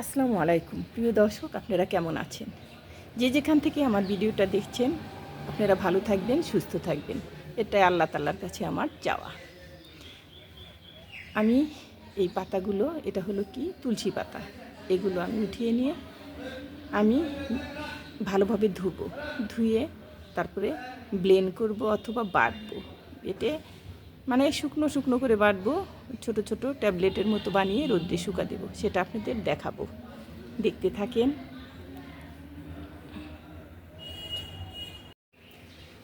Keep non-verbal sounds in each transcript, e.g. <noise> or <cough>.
আসসালামু আলাইকুম। প্রিয় দর্শক, আপনারা কেমন আছেন? যে যেখান থেকে আমার ভিডিওটা দেখছেন, আপনারা ভালো থাকবেন, সুস্থ থাকবেন। এটাই আল্লাহ তাল্লার কাছে আমার চাওয়া। আমি এই পাতাগুলো, এটা হলো কি? তুলসী পাতা। এগুলো আমি উঠিয়ে নিয়ে আমি ভালোভাবে ধুবো। ধুয়ে তারপরে ব্লেন্ড করব অথবা বাটবো। এতে মানে শুকনো শুকনো করে বাটবো, ছোট ছোট ট্যাবলেটের মতো বানিয়ে রোদ্রে শুকা দেবো, সেটা আপনাদের দেখাবো। দেখতে থাকেন।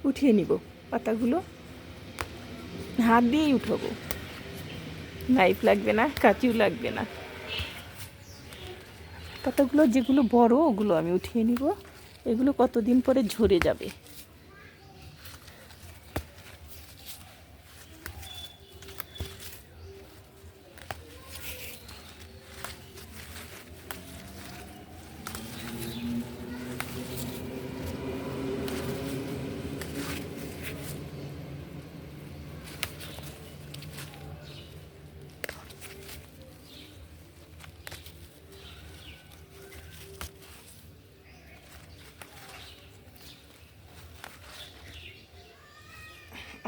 উঠিয়ে নিব পাতাগুলো। হাত দিয়েই উঠাবো। নাইফ লাগবে না, কাঁচিও লাগবে না। পাতাগুলো যেগুলো বড়, ওগুলো আমি উঠিয়ে নিব। এগুলো কতদিন পরে ঝরে যাবে?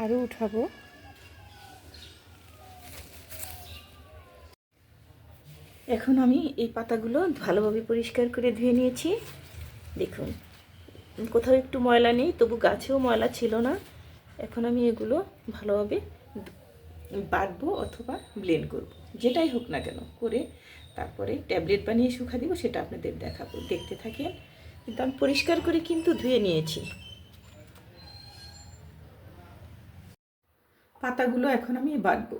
আরও উঠাবো। এখন আমি এই পাতাগুলো ভালোভাবে পরিষ্কার করে ধুয়ে নিয়েছি। দেখুন, কোথাও একটু ময়লা নেই, তবু গাছেও ময়লা ছিল না। এখন আমি এগুলো ভালোভাবে বাটবো অথবা ব্লেন্ড করব। যেটাই হোক না কেন, করে তারপরে ট্যাবলেট বানিয়ে শুকা দিব, সেটা আপনাদের দেখাবো। দেখতে থাকেন। কিন্তু আমি পরিষ্কার করে কিন্তু ধুয়ে নিয়েছি। পাতাগুলো এখন আমি বাটবো।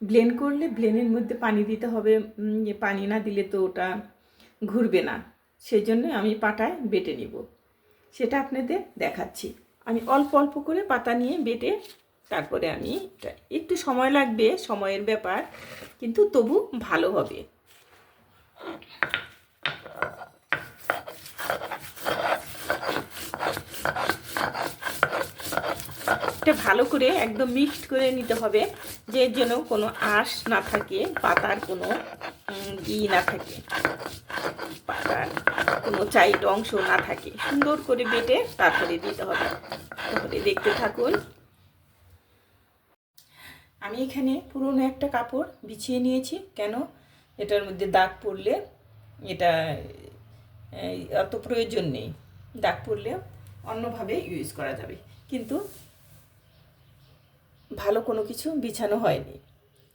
ব্লেন্ড করলে ব্লেনের মধ্যে পানি দিতে হবে। যে পানি না দিলে তো ওটা ঘুরবে না। সেই জন্য আমি পাটায় বেটে নিব। সেটা আপনাদের দেখাচ্ছি। আমি অল্প অল্প করে পাতা নিয়ে বেটে তারপরে আমি একটু সময় লাগবে, সময়ের ব্যাপার, কিন্তু তবু ভালো হবে। এটা ভালো করে একদম মিক্সড করে নিতে হবে, যে যেন কোনো আঁশ না থাকে, পাতার কোনো ই না থাকে, পাতার কোনো চাইট অংশ না থাকে। সুন্দর করে বেটে তারপরে দিতে হবে। তাহলে দেখতে থাকুন। আমি এখানে পুরনো একটা কাপড় বিছিয়ে নিয়েছি। কেন? এটার মধ্যে দাগ পড়লে এটা অত প্রয়োজন নেই। দাগ পড়লে অন্যভাবে ইউজ করা যাবে। কিন্তু ভালো কোনো কিছু বিছানো হয়নি।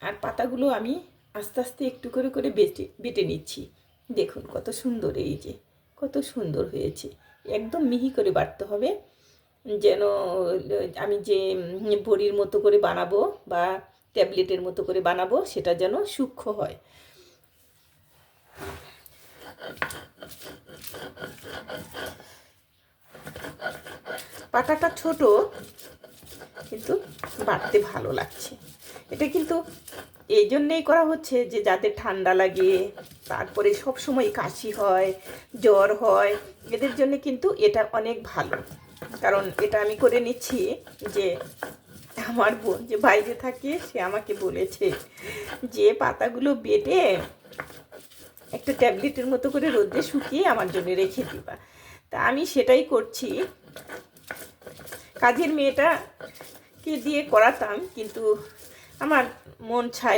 আর পাতাগুলো আমি আস্তে আস্তে একটু করে করে বেটে বেটে নিচ্ছি। দেখুন কত সুন্দর এই যে, কত সুন্দর হয়েছে। একদম মিহি করে বাটতে হবে। যেন, আমি যে বড়ির মতো করে বানাবো বা ট্যাবলেটের মতো করে বানাবো, সেটা যেন সূক্ষ্ম হয়। পাতাটা ছোট, কিন্তু বাড়তে ভালো লাগছে। এটা কিন্তু এই জন্যেই করা হচ্ছে যে যাতে ঠান্ডা লাগে, তারপরে সব সময় কাশি হয়, জ্বর হয়, এদের জন্য কিন্তু এটা অনেক ভালো। কারণ এটা আমি করে নিচ্ছি যে আমার বোন যে বাইরে থাকে, সে আমাকে বলেছে যে পাতাগুলো বেটে একটা ট্যাবলেটের মতো করে রোদে শুকিয়ে আমার জন্য রেখে দিবা। তা আমি সেটাই করছি। কাজের মেয়েটাকে দিয়ে করাতাম, কিন্তু আমার মন ছাই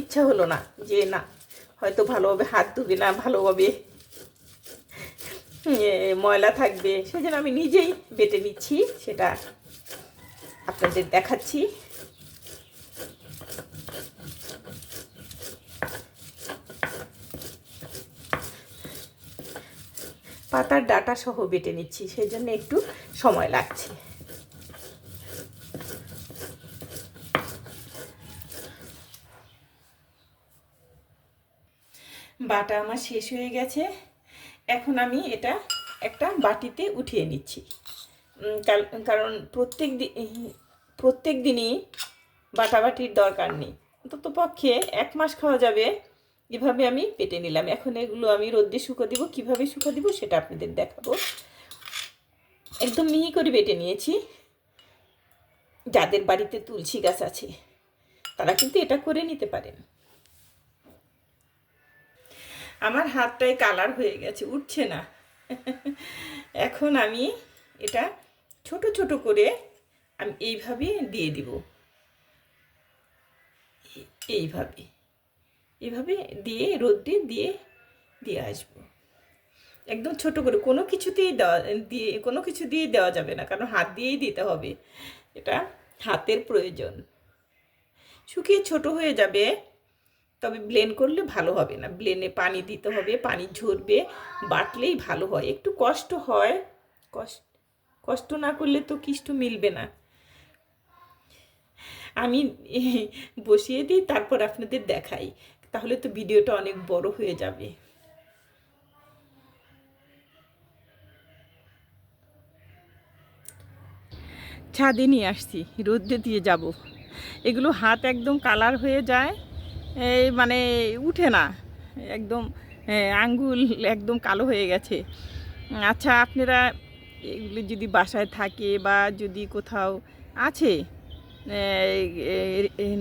ইচ্ছা হলো না যে না, হয়তো ভালোভাবে হাত ধুবে না, ভালোভাবে ময়লা থাকবে। সেজন্য আমি নিজেই বেটে নিচ্ছি, সেটা আপনাদের দেখাচ্ছি। পাতার ডাটা সহ বেটে নিচ্ছি সেই জন্য একটু সময় লাগছে। বাটা আমার শেষ হয়ে গেছে। এখন আমি এটা একটা বাটিতে উঠিয়ে নিচ্ছি। কারণ প্রত্যেক দিন প্রত্যেক দিনই বাটাবাটির দরকার নেই। অন্তত পক্ষে এক মাস খাওয়া যাবে, এভাবে আমি পেটে নিলাম। এখন এগুলো আমি রোদ্দে শুকো দিব। কীভাবে শুকো দিব সেটা আপনাদের দেখাবো। একদম মিহি করে বেটে নিয়েছি। যাদের বাড়িতে তুলসী গাছ আছে, তারা কিন্তু এটা করে নিতে পারেন। আমার হাতটাই কালার হয়ে গেছে, উঠছে না। এখন আমি এটা ছোট ছোট করে আমি এইভাবে দিয়ে দিব। এই- এইভাবে এইভাবে দিয়ে রোদ্রে দিয়ে দিয়ে আসব। একদম ছোট করে, কোনো কিছুতেই দেওয়া, দিয়ে, কোনো কিছু দিয়ে দেওয়া যাবে না, কারণ হাত দিয়েই দিতে হবে। এটা হাতের প্রয়োজন। শুকিয়ে ছোট হয়ে যাবে। তবে ব্লেন্ড করলে ভালো হবে না। ব্লেনে পানি দিতে হবে, পানি ঝরবে, বাটলেই ভালো হয়। একটু কষ্ট হয়। কষ্ট কষ্ট না করলে তো কিষ্ট মিলবে না। আমি <laughs> বসিয়ে দিই, তারপর আপনাদের দেখাই। তাহলে তো ভিডিওটা অনেক বড় হয়ে যাবে। ছাদে নিয়ে আসছি রোদ্রে দিয়ে যাব। এগুলো হাত একদম কালার হয়ে যায়। এই মানে উঠে না। একদম আঙ্গুল একদম কালো হয়ে গেছে। আচ্ছা আপনারা এগুলি যদি বাসায় থাকে বা যদি কোথাও আছে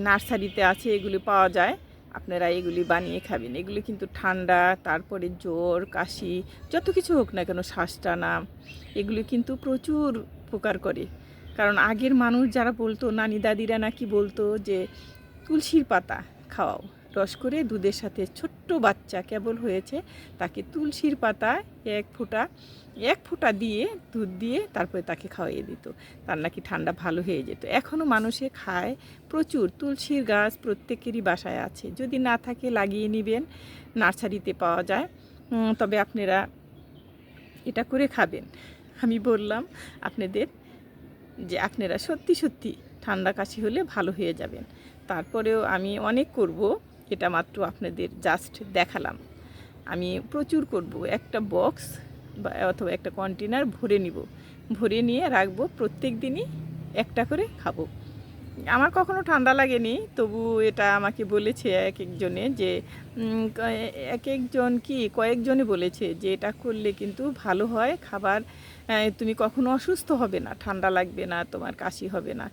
নার্সারিতে আছে, এগুলি পাওয়া যায়, আপনারা এগুলি বানিয়ে খাবেন। এগুলি কিন্তু ঠান্ডা, তারপরে জ্বর, কাশি, যত কিছু হোক না কেন শ্বাস টানা এগুলি কিন্তু প্রচুর উপকার করে। কারণ আগের মানুষ যারা বলতো, নানি দাদিরা নাকি বলতো যে, তুলসীর পাতা। খাওয়াও। রস করে দুধের সাথে ছোট্ট বাচ্চা কেবল হয়েছে তাকে তুলসীর পাতা এক ফোঁটা এক ফোঁটা দিয়ে দুধ দিয়ে তারপরে তাকে খাওয়াইয়ে দিত। তার নাকি ঠান্ডা ভালো হয়ে যেত। এখনও মানুষে খায় প্রচুর তুলসীর গাছ প্রত্যেকেরই বাসায় আছে। যদি না থাকে লাগিয়ে নেবেন, নার্সারিতে পাওয়া যায়। তবে আপনারা এটা করে খাবেন। আমি বললাম আপনাদের যে আপনারা সত্যি সত্যি ঠান্ডা কাশি হলে ভালো হয়ে যাবেন। তারপরেও আমি অনেক করব, এটা মাত্র আপনাদের জাস্ট দেখালাম। আমি প্রচুর করব, একটা বক্স বা অথবা একটা কন্টেনার ভরে নিব। ভরে নিয়ে রাখব, প্রত্যেক দিনই একটা করে খাব। আমার কখনো ঠান্ডা লাগেনি, তবু এটা আমাকে বলেছে এক একজনে যে এক একজন কি, কয়েকজনে বলেছে যে, এটা করলে কিন্তু ভালো হয়, খাবার তুমি কখনো অসুস্থ হবে না, ঠান্ডা লাগবে না, তোমার কাশি হবে না।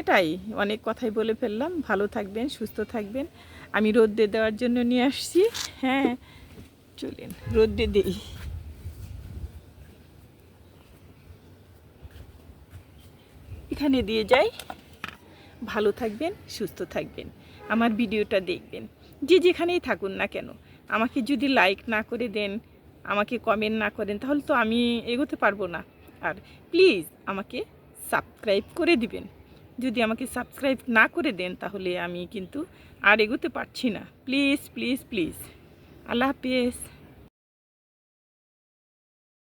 এটাই অনেক কথাই বলে ফেললাম। ভালো থাকবেন, সুস্থ থাকবেন। আমি রোদ্রে দেওয়ার জন্য নিয়ে আসছি। হ্যাঁ চলেন রোদ্রে দিই। এখানে দিয়ে যাই। ভালো থাকবেন, সুস্থ থাকবেন। আমার ভিডিওটা দেখবেন। যে যেখানেই থাকুন না কেন, আমাকে যদি লাইক না করে দেন, আমাকে কমেন্ট না করেন, তাহলে তো আমি এগোতে পারব না। আর প্লিজ আমাকে সাবস্ক্রাইব করে দিবেন। যদি আমাকে সাবস্ক্রাইব না করে দেন, তাহলে আমি কিন্তু আর এগোতে পারছি না। প্লিজ প্লিজ প্লিজ আল্লাহ হাফিজ।